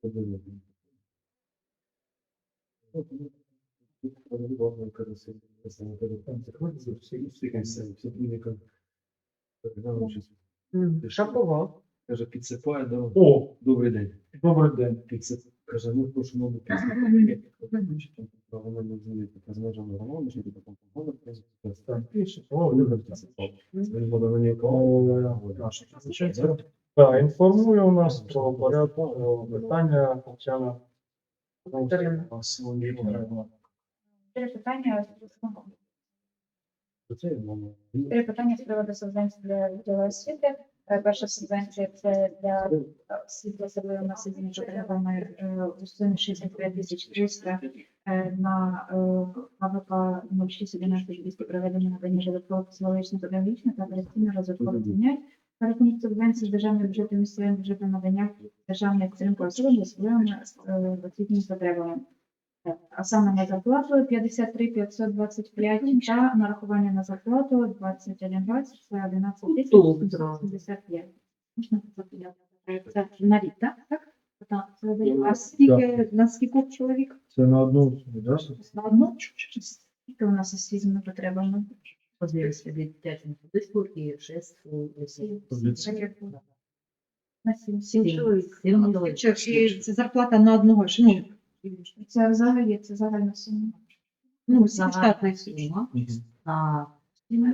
претензіями. Шапова. Каже, підсипає, до. О, Добрий день. добрий день. Підсип. Каже, ну прошу нову підсипати. Вона не змінити та змежами громади, що таке погода, Так, пише. О, добре. Він буде на нього. Е, Так, інформує у нас про порядок е, питання Тетяна Вікторівна. Вікторівна. Три питання. Це питання з приводу для відділу освіти. Е, Перша субвенція це для е, освіти особливо насадження потребами е, у сумі 65 тисяч 300 е, на е, АВК 0611 проведення надання додаткових психологічних педагогічних та операційно розвиткових занять. Перехідні субвенції з державного бюджету місцевим бюджетом надання державної підтримки особам з особливими е, освітніми потребами. А саме на зарплату 53 525 та нарахування на зарплату 21 20 це 11 Тут, 775. Можна? Це на рік, так? Так? Це. А скільки, на скільки чоловік? Це на одну, да? На одну? Скільки у нас із візними потребами? Подивився від дитячого садочку і шесть у лісі. На сім. Сім чоловік. Чи це зарплата на одного ж? Ну, Це взагалі, це загальна сума. ну Загальна штатна сума на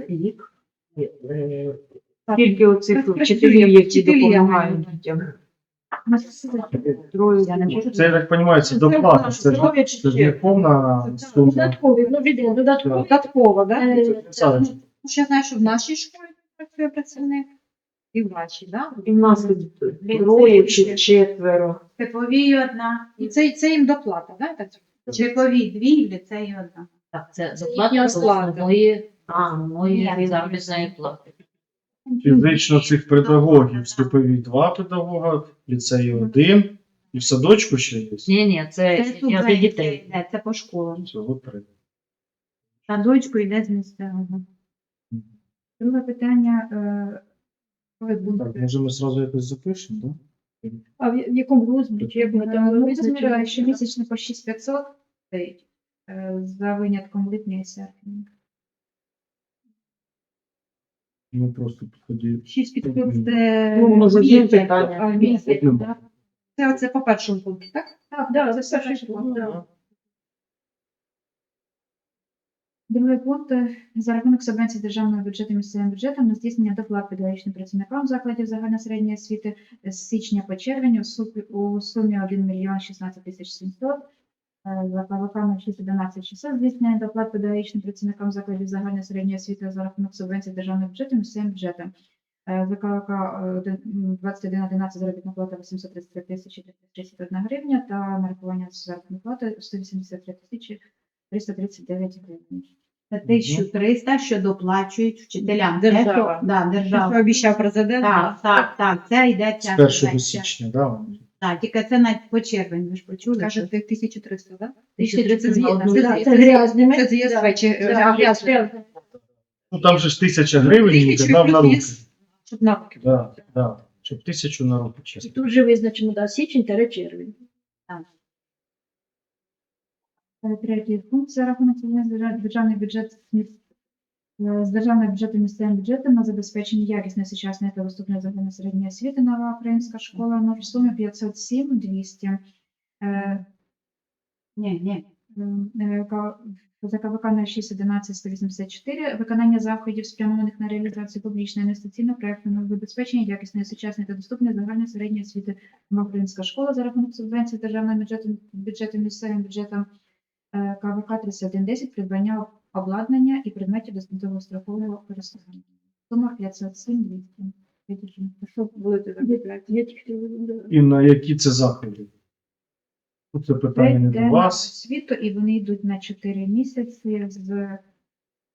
рік. е, Скільки оцих вчителів, які допомагають дітям? Я не можу. Це, я так розумію, це доплата. Це ж це ж не повна сума. Додаткові, ну, відомо, додатково. Додатково, да? Е, Це Ну, Ще знаю, що в нашій школі працює працівник. І в да? І в нас троє чи четверо. Типовій одна, І це, це їм доплата, да? Так? типовій дві, в ліцеї одна. Так, це доплата з основної, а, мої заробітної плати. Фізично цих педагогів, ступові два педагога, ліцеї один, і в садочку ще є. Ні, ні, це, Це я для дітей. йде, це по школам. Всього три. Садочку йде з місцевого. Друге питання. е, Так, може ми зразу якось запишемо, так? А в в якому розмірі? Як ми там Ну, визначили? визначили, що місячно по 6500 стоїть, е, за винятком липня і серпня. Ми просто тоді. Шість підпил це Ну, місяць, питання? а, місяць, Ну. да. Це оце по першому пункту, так? Так, Да, це все що було. Другий пункт е, за рахунок субвенцій державного бюджету місцевим бюджетом на здійснення доплат педагогічним працівникам закладів загальносередньої освіти з січня по червень у сумі 1 мільйон 16 тисяч 700. Е, За КВК 0611 600 здійснення доплат педагогічним працівникам закладів загальної середньої освіти за рахунок субвенцій з державного бюджету місцевим бюджетом. Е, За КВК 2111 заробітна плата 833 тисячі 331 гривня та нарахування заробітної плати 183 тисячі 339 гривень. Це 1300, що доплачують вчителям. Держава. що- Да, Що держава. обіцяв президент? Так, так, так, це йде ця З 1 субвенція. січня, да? Так, тільки це навіть по червень, ви ж почули. Каже, що- ти 1300, так? 1300 на одну Це дитину. це грязними. Це з ЄСВ чи Да, а, грязне. Ну там же ж тисяча гривень їм Тисячу дав на руки. плюс Щоб на руки. Да, да. Щоб тисячу на руки І чесно. тут же визначено да, січень та червень. Е, Третій пункт за рахунок державний бюджет е, з державного бюджету місцевим бюджетом на забезпечення якісної сучасної та доступної загальної середньої освіти нова українська школа в сумі 507 200. Е, Ні, ні. м, е, За КВК на 611 184 виконання заходів, спрямованих на реалізацію публічного інвестиційного проекту на забезпечення якісної сучасної та доступної загальної середньої освіти нова українська школа за рахунок субвенцій з державного бюджету бюджету місцевим бюджетом КВК 3110 придбання обладнання і предметів дистанційного страхового користування. Сума 507 200. Що будете закупляти? Я тільки. І на які це заходи? Ну, Це питання не до вас. освіту, і вони йдуть на 4 місяці. З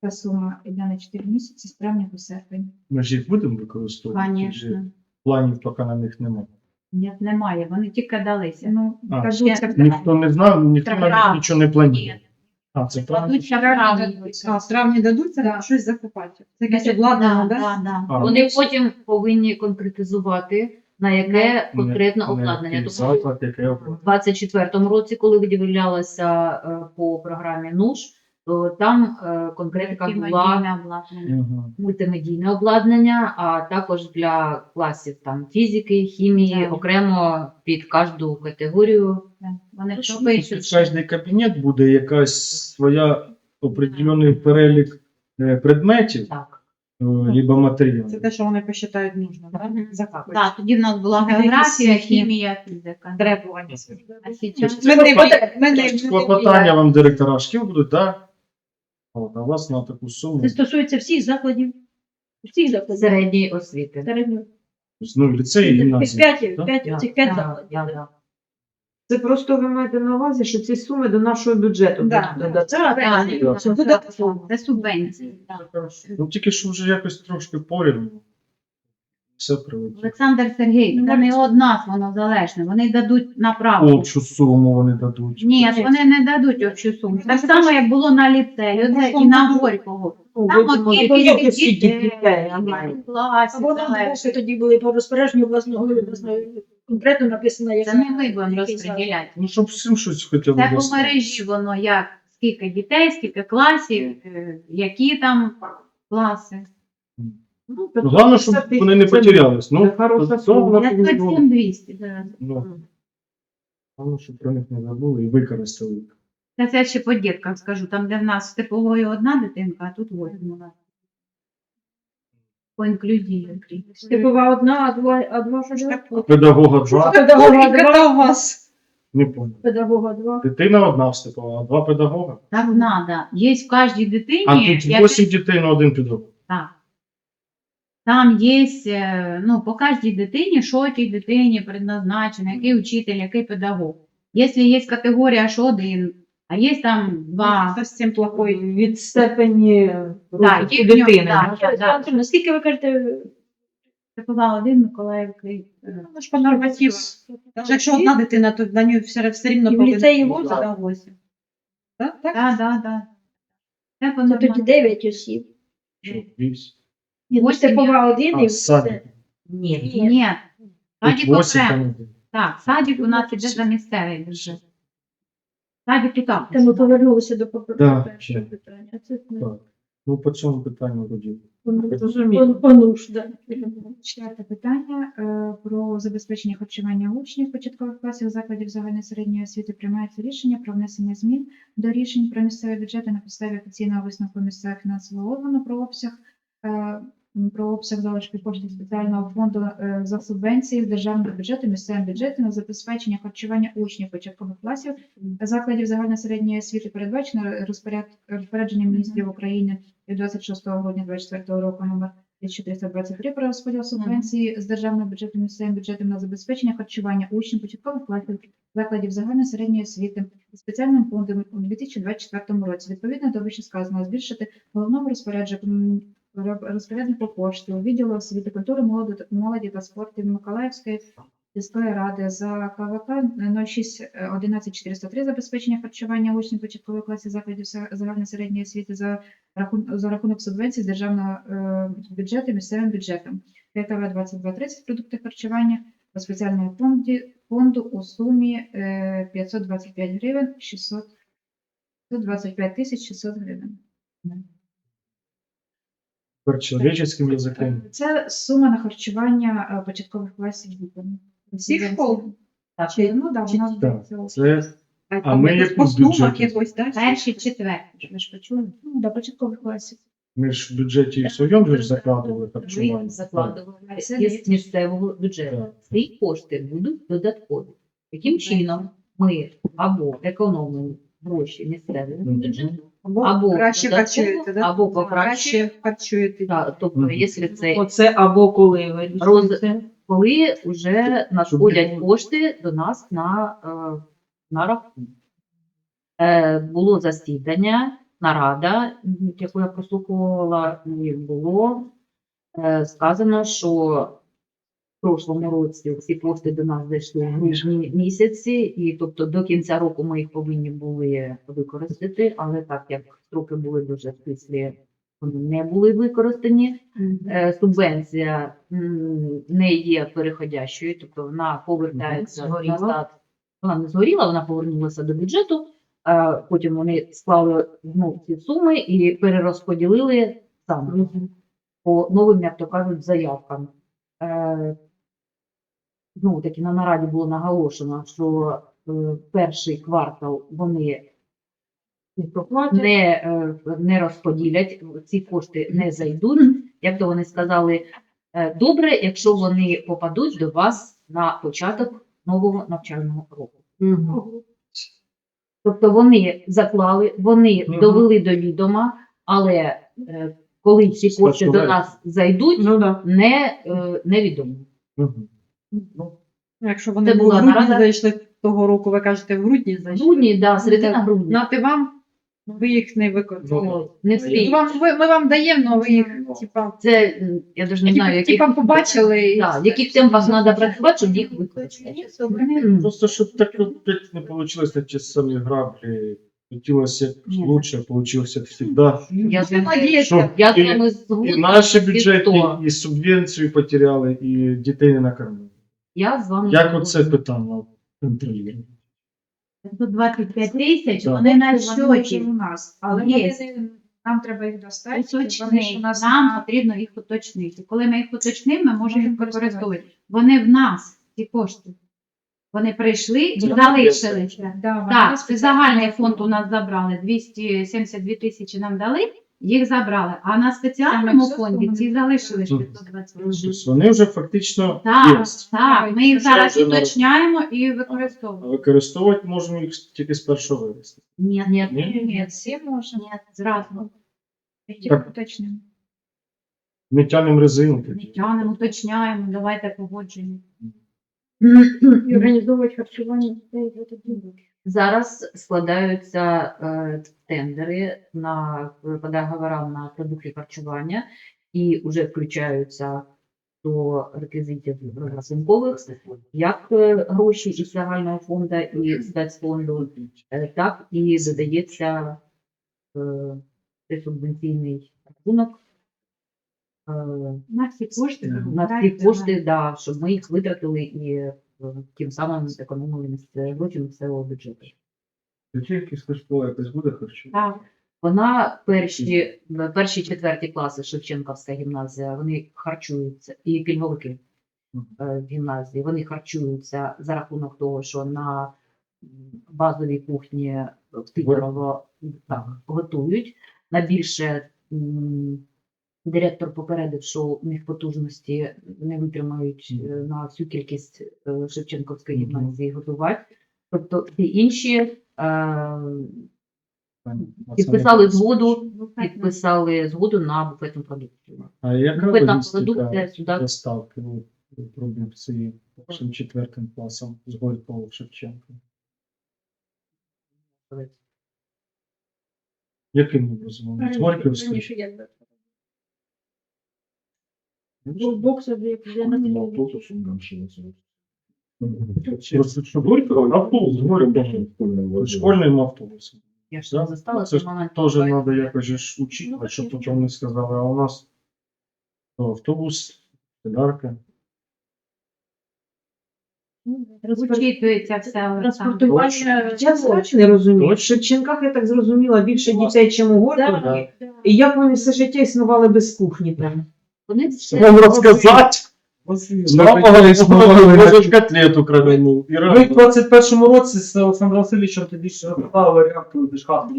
ця сума йде на 4 місяці з травня по серпень. Ми ж їх будемо використовувати. Чи Звісно. Планів поки на них немає. Ні, немає, вони тільки далися. Ну, А, кажуться, ще- Ніхто не знав, ніхто Треба. навіть нічого не планує. А, це. Кладуть в травні. А, в травні дадуться, Да. щось закупати. Це якесь Да, обладнання, да, да? да. А, Вони потім повинні конкретизувати, на яке не- конкретне не обладнання. який Тому заклад, яке у 24-му році, коли виділялося е, по програмі НУШ, то там е, конкретика була Мультимедійне обладнання. Мультимедійне обладнання, а також для класів там фізики, хімії, Так. окремо під кожну категорію. Вони Ну, що пишуть? Під кожний кабінет буде якась своя определений перелік е, предметів, Так. е, либо матеріалів. Це те, що вони посчитають нужно, да? Закапують. Так, тоді в нас була географія, хімія, фізика. Требування. А зараз Клопотання вам директора шкіл будуть, так? От, а у вас на таку суму. Це стосується всіх закладів. Всіх закладів. Середньої освіти. Середньої. Ну, ліцей і гімназії. П'ять, так? п'ять, цих п'ять закладів. Це просто ви маєте на увазі, що ці суми до нашого бюджету Да. будуть так. Так. Це додатково. Це субвенції. так. Ну тільки що вже якось трошки порівняно. Все прилетіло. Олександр Сергійович, це не од нас воно залежне. Вони дадуть направку. Общу суму вони дадуть. Ні, вони не дадуть общу суму. Так само, як було на ліцеї, оце і на Горького. Ну, Там от кількість дітей, залежить. тоді були по розпорядженню обласного обласної конкретно написано, як Це не ми будемо розподіляти. Ну, щоб всім щось хоча б Це по достати. мережі воно як скільки дітей, скільки класів, е, які там класи. Ну, Ну, Головне, щоб вони не потерялись. Ну, хороша то- сума. то- Я 200 зараз. Ну, Головне, щоб про них не забули і використали. їх. Це ще по дітках скажу. Там, де в нас з типовою одна дитинка, а тут восьму. у нас. По інклюзії. Типова одна, а два, а два що ж? Педагога два, Педагога два. не понял. Педагога два. Дитина одна вступила, а два педагога. Так надо. Є в кожній дитині. А тут яке- 8 дітей на один педагог. Так. Там є, е, ну, по кожній дитині, що тій дитині предназначено, який учитель, який педагог. Якщо є категорія, що один, а є там два. Зовсім плохой. Від степені розвитку їхнього- дитини. так. да? Олександр, Скільки ви кажете? Типова один Миколаївки. е, Ну, ж по нормативу. Навіть якщо одна дитина, то на нього все, все рівно І в ліцеї бути, да, восемь. Так? Так? Так, так, так. Це по нормативу. 9 осіб. Що, вісім. Ні, ну один і А, садик. Ні. Ні. Тут Садик 8 окремо. там один. Так, садик у нас іде за місцевий бюджет. Садик і там. Та ми повернулися до попереднього Да, першого ще. питання. Це Так. Ну, по цьому питанню тоді. Понуш, да. Четверте питання е, про забезпечення харчування учнів початкових класів закладів загальної середньої освіти приймається рішення про внесення змін до рішень про місцеві бюджети на підставі офіційного висновку місцевого фінансового органу про обсяг е, про обсяг залишки коштів спеціального фонду е, за субвенції з державного бюджету місцевим бюджетом на забезпечення харчування учнів початкових класів. Закладів загальної середньої освіти передбачено розпоряд розпорядженням міністрів України від 26 грудня 2024 року номер 1323 про розподіл субвенції з державного бюджету місцевим бюджетом на забезпечення харчування учнів початкових класів закладів загальної середньої освіти спеціальним фондом у 2024 році. Відповідно до вищесказаного збільшити головному розпорядженню розпоряднику кошти у відділу освіти, культури, молоді, та спорту Миколаївської сільської ради за КВК 06 11 403 забезпечення харчування учнів початкових класів закладів загальної середньої освіти за рахунок, за рахунок субвенцій з державного е, бюджету місцевим бюджетом. ТКВ 2230 продукти харчування по спеціальному фонду у сумі е, 525 гривень 600 125 тисяч 600 гривень. Тепер язиком. Це сума на харчування е, початкових класів. Всіх школ? Так, чи, ну да, вона Так. Це А ми по сумах бюджеті? якось, да? Перший, четвертий. Ви ж почули? Ну, да, початкових класів. ми ж в бюджеті в своєму ж закладували Ви харчування. закладували Це із місцевого бюджету. Ці кошти будуть додаткові. Таким чином, ми або економимо гроші місцевого Мгм. бюджету, Або, Або краще харчуєте, да? або покраще. Краще харчуєте. тобто, Мгм. якщо це Оце або коли ви Роз- коли вже надходять кошти до нас на, е, на рахунок. Е, було засідання, нарада, яку я прослуховувала, і було е, сказано, що прошлому році ці кошти до нас зайшли в грудні місяці, і тобто до кінця року ми їх повинні були використати, але так як строки були дуже стислі, вони не були використані. Е, Субвенція не є переходящою, тобто вона повертається назад. Вона не згоріла, вона повернулася до бюджету. а Потім вони склали ну, ці суми і перерозподілили саме по новим, як то кажуть, заявкам. Ну, таки на нараді було наголошено, що е, перший квартал вони не, е, не розподілять, ці кошти не зайдуть. Як то вони сказали, е, добре, якщо вони попадуть до вас на початок нового навчального року. Тобто вони заклали, вони Мгм. довели до відома, але коли ці кошти до нас зайдуть, Ну да. не, невідомо. Мгм. Ну, Якщо вони Це були була в грудні нарада. зайшли того року, ви кажете, в грудні В зайшли. грудні, да, середина Так. грудня. Нати вам, ви їх не використали. Ну, Не Ми встиг. вам, ви- ми вам даємо, але ви їх, типа, Це м, я навіть не знаю, яких, типа побачили. і да, в яких темпах треба працювати, щоб їх використати. Просто щоб так опять не получилось на ті самі граблі. Хотілося Ні. лучше, получилось як завжди. Я з вами-. Я з і, вами і згодна. наші бюджетні, то. і субвенцію потеряли, і дітей не накормили. Я з вами Як оце питання контролювати? 125 тисяч, Так. вони на Вони щоті. у нас, але Є. вони нам треба їх достати. Вони ж у Уточнити. нас Нам потрібно їх уточнити. Коли ми їх уточнимо, ми можемо їх використовувати. використовувати. Вони в нас, ці кошти. Вони прийшли і залишилися. Да, вони Так, загальний фонд у нас забрали. 272 тисячі нам дали, їх забрали. А на спеціальному Саме фонді ці залишились Мгм. 520. Тобто вони вже фактично Так, є. так, ми їх зараз уточняємо і А використовуємо. використовувати можемо їх тільки з 1 вересня. Ні, ні, Ні? Ні, всі можна. ні, зразу. Тільки Так. уточнимо. Ми тянемо резину. Не тоді. тягнемо, уточняємо, давайте погодження. І організовувати харчування дітей этот день. Зараз складаються е, тендери на по договорам на продукти харчування і вже включаються до реквізитів розрахункових, як е, гроші із загального фонду і спецфонду, е, так і додається субвенційний рахунок. На всі кошти. на всі кошти, да, щоб ми їх витратили і тим самим зекономили місце гроші місцевого бюджету. Ячейківська школа якось буде харчувати? Так. Вона перші, перші четверті класи Шевченківська гімназія, вони харчуються, і пільговики е, в гімназії, вони харчуються за рахунок того, що на базовій кухні в Тихорово так, готують. На більше директор попередив, що у них потужності не витримають е, на всю кількість е, Шевченківської Мгм. гімназії готувати. Тобто всі інші е, підписали згоду, підписали згоду на буфетну продукцію. А яка Буфетна продукція сюди доставки ну, продукції першим четвертим класом з Горького Шевченка? Яким образом? З Горьківського? Раніше як би. Бо вже вже на Горького автобус з Горького. Школьним автобусом. Я ж не застала Це. Теж треба якось же ж учити, Ну, щоб конечно. потім не сказали, а у нас автобус, подарка. Учитується все. Олександр. Транспортування. Я не розумію. В Шевченках, я так зрозуміла, більше дітей, ніж у да. І як вони все життя існували без кухні там? Вони все Вам розказати? Може, котлету крадену. Ви в рано. 21-му році з Олександром Васильовичем тоді ще розглядали варіант дешхати.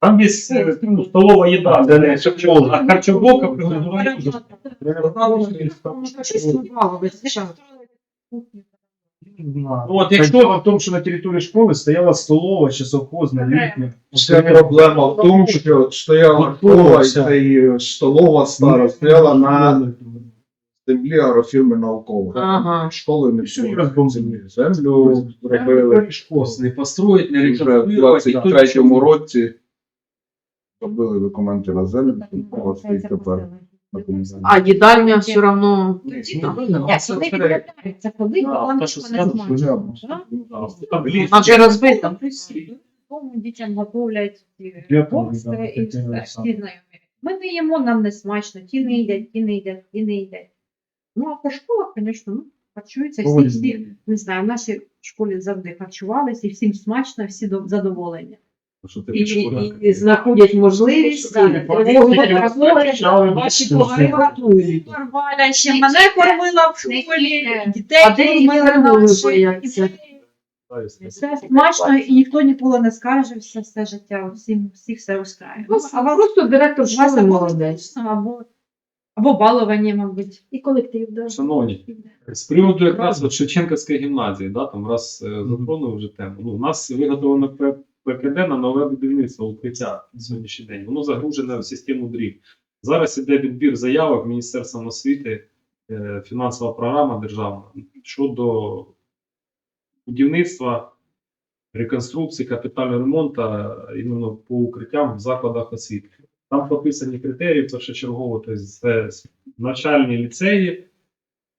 Там є е, ну, столова їда, де не шевчон, а харчоблока приготування. Що існувало весь час? От, Якщо в тому, що на території школи стояла столова чи совхозна літня. Вся проблема в тому, що стояла школа, і і столова стара стояла на землі агрофірми наукової. Ага. Школи не Всю її було. Землю зробили не построїть, не вже в 23-му році. Робили документи на землю, ось і тепер А їдальня все одно. Ні, коли відкладаються, коли Да, вона те, що не сказано, смачно. Да, Там ліс. А вже розбита. Тому дітям готовлять пам'ятаю, і все, всі знайомі. Ми не їмо, нам не смачно, ті не їдять, ті не їдять, ті не їдять. Ну, а по школах, звісно, ну, харчуються всі, всі, не знаю, в нашій школі завжди харчувалися, і всім смачно, всі І, і, і знаходять можливість. Ваші готують. Валя, ще Мене кормила в школі, дітей А бояться. Все смачно, і ніхто ніколи не скаржився все життя, всім, всіх все устраює. Ну, А просто директор школи молодець. або, або балування, мабуть. І колектив, да. Шановні, з приводу якраз от Шевченківської гімназії, да, там раз е, затронули вже тему. Ну, у нас виготовлено ПКД на нове будівництво укриття на сьогоднішній день. Воно загружене в систему дріб. Зараз іде відбір заявок Міністерством освіти, е, фінансова програма державна щодо будівництва, реконструкції, капітального ремонту іменно по укриттям в закладах освіти. Там прописані критерії першочергово, тобто це навчальні ліцеї,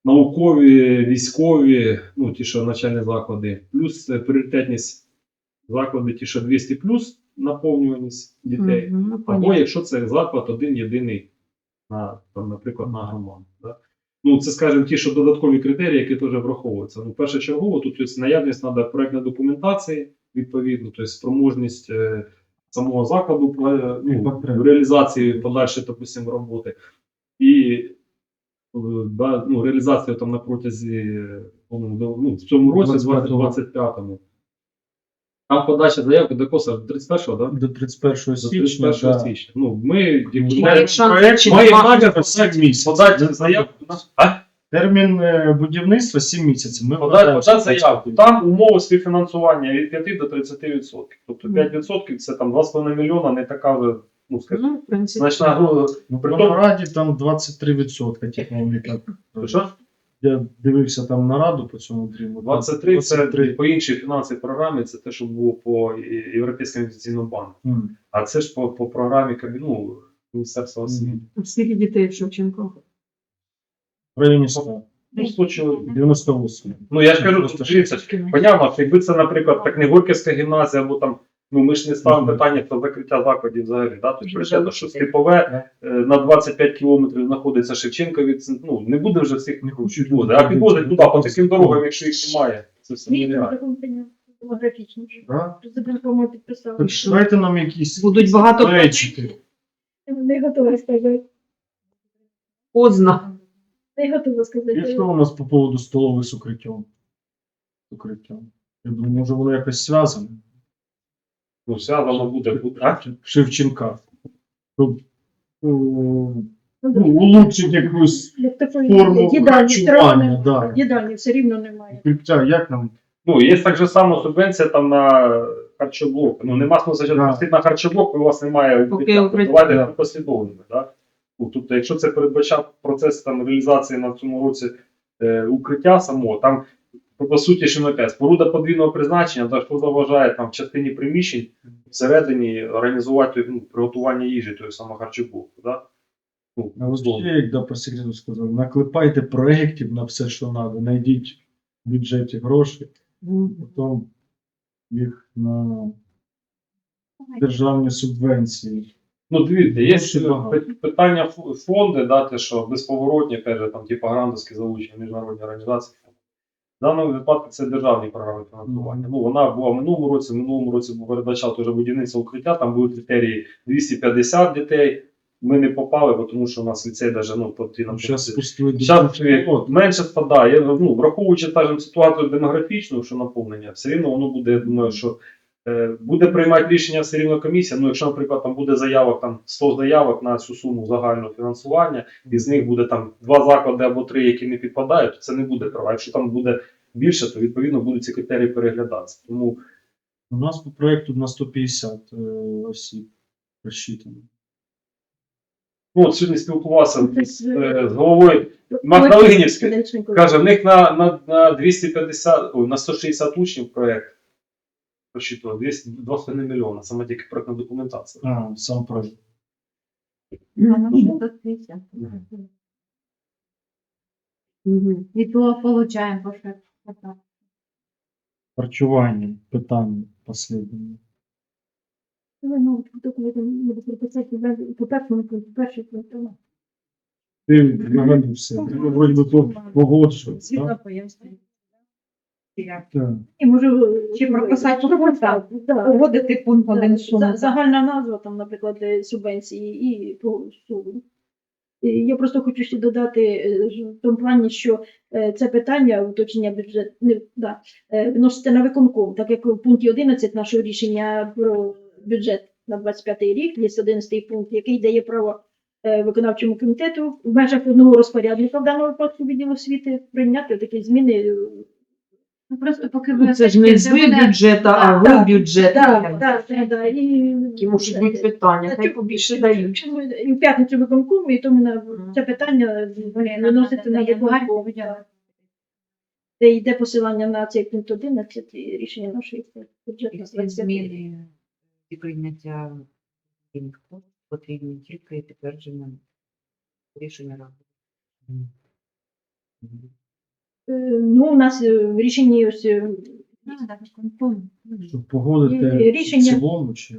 наукові, військові, ну ті, що навчальні заклади, плюс е, пріоритетність заклади, ті, що 200 плюс наповнюваність дітей. Мгм, ну, Або якщо це заклад один єдиний, на, там, наприклад, на громаду. Да? Ну, це, скажімо, ті, що додаткові критерії, які теж враховуються. Ну, першочергово тут є наявність треба проєктної документації, відповідно, тобто спроможність е, самого закладу е, ну, реалізації подальшої, допустимо, роботи. І е, да, ну, реалізація там на протязі ну, в цьому році, 25-го. 2025-му. Там подача заявки до коса 31-го, да? До 31 До січня. да. січня. Ну, ми Має шанс Проект чи має нема? намір місяців. подати заявку. на- А? Термін е, будівництва 7 місяців. Ми Подати, вважаємо, подати що це заявку. Там умови співфінансування від 5 до 30%. Тобто 5% це там 2,5 мільйона, не така вже, ну скажімо, Ну, в принципі. значна гру. Ну, в При тому- Раді там 23% технології так. Що? Я дивився там нараду по цьому дріму. 23 це по іншій фінансовій програмі, це те, що було по Європейському інвестиційному банку. М. А це ж по, по програмі Кабіну Міністерства освіти. Скільки дітей в Шевченко? В районі 100. Ну, 100 чоловік. 98. Ну я ж кажу, дивіться, Понятно, якби це, наприклад, так не Горківська гімназія, або там, ну ми ж не ставимо питання про закриття закладів взагалі. Да? Тобто, Вже причина, що степове е, на 25 кілометрів знаходиться Шевченко від ну, не буде вже всіх Не хочуть підводи, а підводить туди по таким дорогам, якщо їх немає. Це все Ні, нереально. закон прийняв демографічний. Да? Президент, по-моєму, підписав. Так Дайте нам якісь Будуть багато речі. Не готова сказати. Поздно. Не готова І сказати. що у нас по поводу столової з укриттям? З укриттям. Я думаю, може воно якось зв'язане. Ну, все воно буде. А? Шевченка. Щоб Ну, ну, улучшити якусь Як такої форму їдальні, все харчування. Да. їдальні все рівно немає. Укриття, як нам? Ну, є так же само субвенція там на харчоблок. Ну, нема смисла Да. да. на харчоблок, у вас немає укриття. укриття. Давайте Да. послідовними. Да? Ну, тобто, якщо це передбачав процес там, реалізації на цьому році е, укриття самого, там по суті, що напевно, споруда подвійного призначення, та що заважає там в частині приміщень всередині організувати ну, приготування їжі, тої саме харчоблоку. Да? Ну, А ось ще, як да, по секрету сказав, наклепайте проєктів на все, що треба, знайдіть в бюджеті гроші, потім їх на державні субвенції. Ну, дивіться, є пи- питання фонди, да, те, що безповоротні, каже, там, типу, грантовські залучення міжнародні організації. В даному випадку це державні програми фінансування. Ну, вона була в минулому році, в минулому році передбачала теж будівництво укриття, там були критерії 250 дітей. Ми не попали, бо тому що у нас ліцей навіть ну, потрібно. До менше спадає. Ну, враховуючи скажімо, ситуацію демографічну, що наповнення, все рівно воно буде, я думаю, що буде приймати рішення все рівно комісія. Ну, якщо, наприклад, там буде заявок, там 100 заявок на цю суму загального фінансування, і з них буде там два заклади або три, які не підпадають, то це не буде права. Якщо там буде більше, то відповідно будуть ці критерії переглядатися. Тому У нас по проєкту на 150 е, осіб розчитано. ну, от сьогодні спілкувався з, з- е, з головою. Махновигінівське. Каже, в них на, на, на 250, ой, на 160 учнів проєкт 200, 2,5 мільйона, саме тільки проєктна документація. А, сам. Ну, 50? І то получаємо по. Харчування, питання останнє. Ну, тут ми буде прописати по першому, по перший пункту. Ти взагалі вроді би по- погоджуватися, Світло так? пояснює. Так. І може Чи прописати прописати, да. Погодити пункт один суму. Загальна назва, там, наприклад, субвенції і по суму. Я просто хочу ще додати е, в тому плані, що е, це питання уточнення бюджету не, да, е, вноситься на виконком, так як в пункті 11 нашого рішення про бюджет на 25 рік, є 11 пункт, який дає право виконавчому комітету в межах одного розпорядника в даному випадку відділу освіти прийняти такі зміни. Ну, просто поки Ну, це ж не з буде- бюджету, а в бюджет. Так, так, так, да, і Які можуть бути питання, хай побільше дають. Чому і в п'ятницю виконкому, і тому на це питання виносити на виконком. Де йде посилання на цей пункт 11 і рішення нашої бюджету. І всі зміни і прийняття змін потрібні тільки підтвердження рішення ради. Е, Ну, у нас е, в рішенні ось е, Ну, так, виконком. Щоб погодити І рішення- в цілому, чи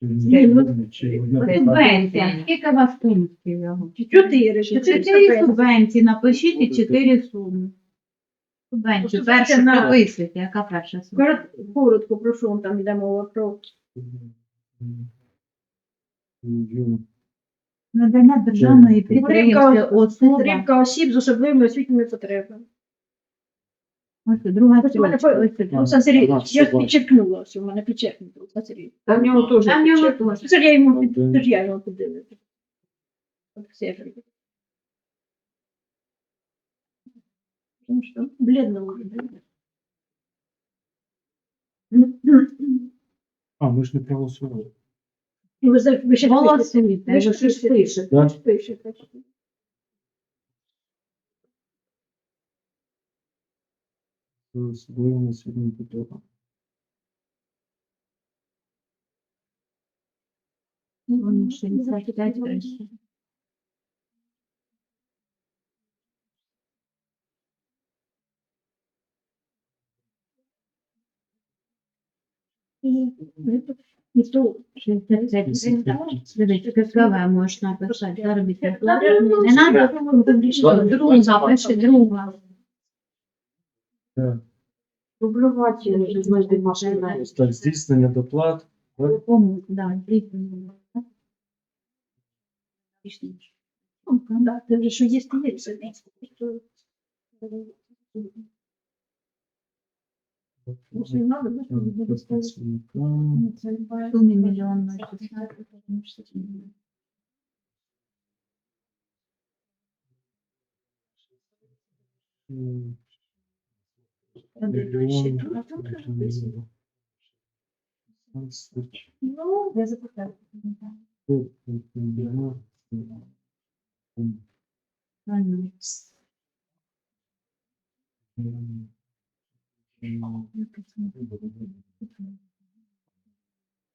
Ні, ну, чи Субвенція. Скільки у вас пунктів його? чотири. Чотири субвенції, напишіть і чотири суми. Субвенцію, на- прописуйте, яка перша сума? Корот- Коротко, про що там йде мова про Надання державної підтримки Підтримка- особам. підтримка осіб з особливими освітніми потребами. Ось друга Ось у мене строчка, по- ось сюди. Олександр Сергійович, Ага, я все, підчеркнула, що в мене підчеркнуто. Олександр Сергійович. Там в нього теж. Там в нього підчеркнуто. теж. Це ж я йому під- Один. це ж я йому подивився. От все ж. Ну що, блідно вже. А, ми ж не проголосували. Ну, ви за- ви ще пишете. Голосуйте. Ви ще Ви ж пишете. пишете. Ви ж пишете. Особливо сьогодні потреба. Вони 65 прийшли. Ніхто 65 Дивіться, ККВ можна написати, заробітна плата. Не треба? Друга, пише друга. Так. Дублювати, вже знаєш, машина. Так, здійснення доплат. Кому? Да, здійснення. Ну, да, це вже що є, то є. Це просто, Якщо не надо, Так, сумі мільйон на 16. М, Там де мільйон, ще, а там теж написано. шістнадцять, Ну, я запитаю.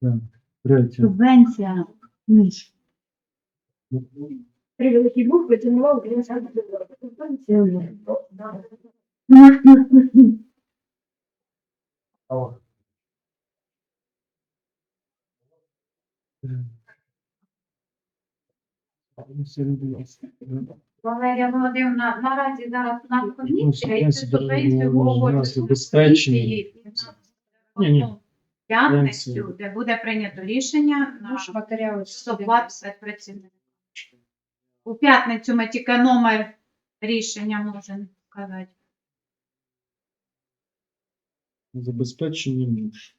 Так, третє. Субвенція. Між. Три великі букви, це нова українська мова. Валерія Володимирівна, наразі зараз на комісії. Ні, ні. П'ятницю, де буде прийнято рішення на матеріали. 120 працівників. У п'ятницю ми тільки номер рішення можемо сказати. Забезпечення муж.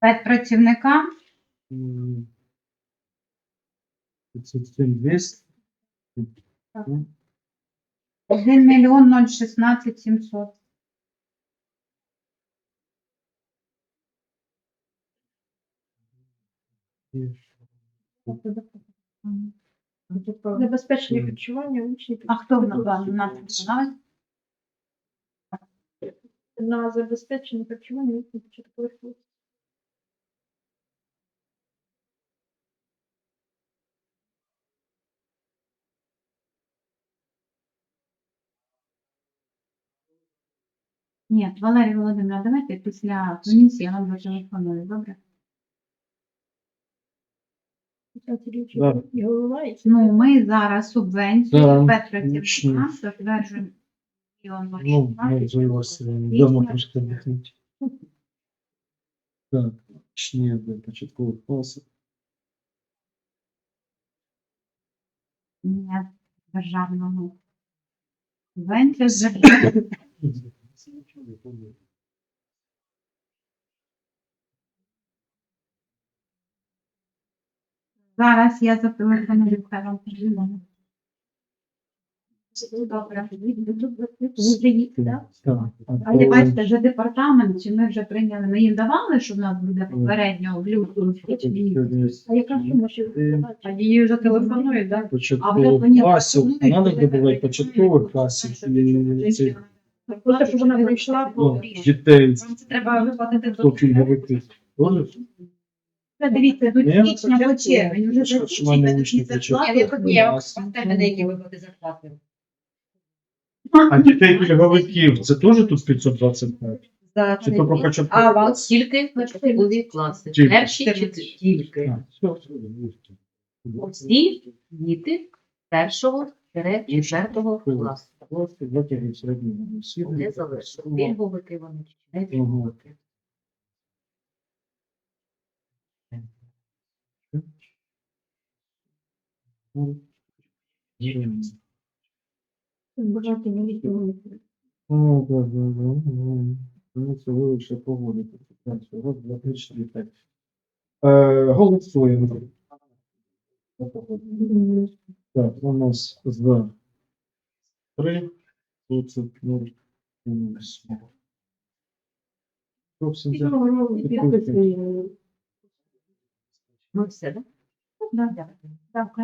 П'ять працівника. М, 507 200. Так. 1 мільйон 016 700. Забезпечення харчування учнів. А хто в нас на нас? на забезпечення харчування їхніх початкових класів. Ні, Валерій Володимировна, давайте після комісії я вам зателефоную, добре? Ну, ми зараз субвенцію Да, Петрівців затверджуємо Ну, можливо, двадцять. йдемо трошки дихнути. Так, точніше, до початкових класів. Ні, державного. З. Зараз я хай вам перезвоню. Добре. Так, А бачите, вже департамент, чи ми вже прийняли, ми їм давали, що в нас буде попередньо в лютому. А яка сума ще? А її вже телефонують, так? Початкових класів, треба додавати початкових класів Просто щоб вона прийшла по ну, дітей, Це треба виплатити хто пільговики. Дивіться, тут січня по червень, вже ж в мене. Деякі виплати зарплати. А дітей пільговиків, це теж тут 525? За Чи то про а вам класів? тільки початкові класи. Тільки. Перші чи тільки. А. Усі діти першого четвертого класу. Не залишили. Пільговики вони чи не. Бажати не відповідь. О, да, да, да, да. Ну, це лише. Е, Голосуємо. Так, у нас за три, тридцять нуль, мінус. Ну, все? Да, да. Так,